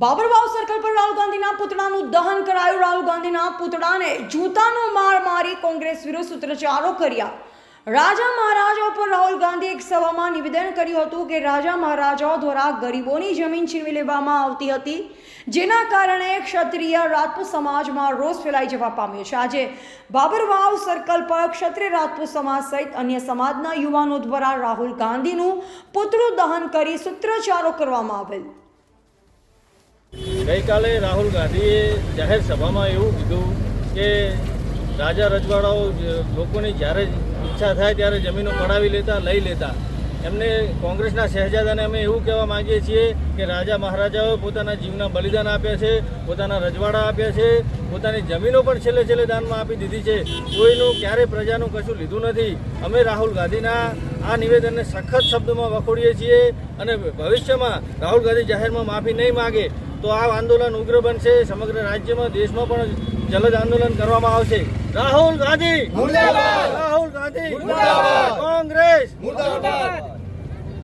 બાબરવાવ circle પર રાહુલ ગાંધીના પુતળાનું દહન કરાયું. રાહુલ ગાંધીના પુતળાને જૂતાનો માર મારી કોંગ્રેસ વિરુદ્ધ સૂત્રોચ્ચારો કર્યા. રાજા મહારાજાઓ પર રાહુલ ગાંધીએ એક સભામાં નિવેદન કર્યું હતું કે રાજા મહારાજાઓ દ્વારા ગરીબોની જમીન છીનવી લેવામાં આવતી હતી, જેના કારણે ક્ષત્રિય રાજપૂત સમાજમાં રોષ ફેલાઈ જવા પામ્યો છે. આજે બાબરવાવ સર્કલ પર ક્ષત્રિય રાજપૂત સમાજ સહિત અન્ય સમાજના યુવાનો દ્વારા રાહુલ ગાંધીનું પુતળું દહન કરી સૂત્રોચ્ચારો કરવામાં આવેલ. ગઈકાલે રાહુલ ગાંધીએ જાહેર સભામાં એવું કીધું કે રાજા રજવાડાઓ લોકોની જ્યારે ઈચ્છા થાય ત્યારે જમીનો પડાવી લેતા, લઈ લેતા. એમને કોંગ્રેસના શહેજાદાને અમે એવું કહેવા માંગીએ છીએ કે રાજા મહારાજાઓએ પોતાના જીવના બલિદાન આપ્યા છે, પોતાના રજવાડા આપ્યા છે, પોતાની જમીનો પણ છેલ્લે છેલ્લે દાનમાં આપી દીધી છે. કોઈનું ક્યારેય પ્રજાનું કશું લીધું નથી. અમે રાહુલ ગાંધીના આ નિવેદનને સખત શબ્દોમાં વખોડીએ છીએ અને ભવિષ્યમાં રાહુલ ગાંધી જાહેરમાં માફી નહીં માગે. તો આ આંદોલન ઉગ્ર બનશે સમગ્ર રાજ્યમાં દેશમાં પણ જલદ આંદોલન કરવામાં આવશે. રાહુલ ગાંધી! રાહુલ ગાંધી!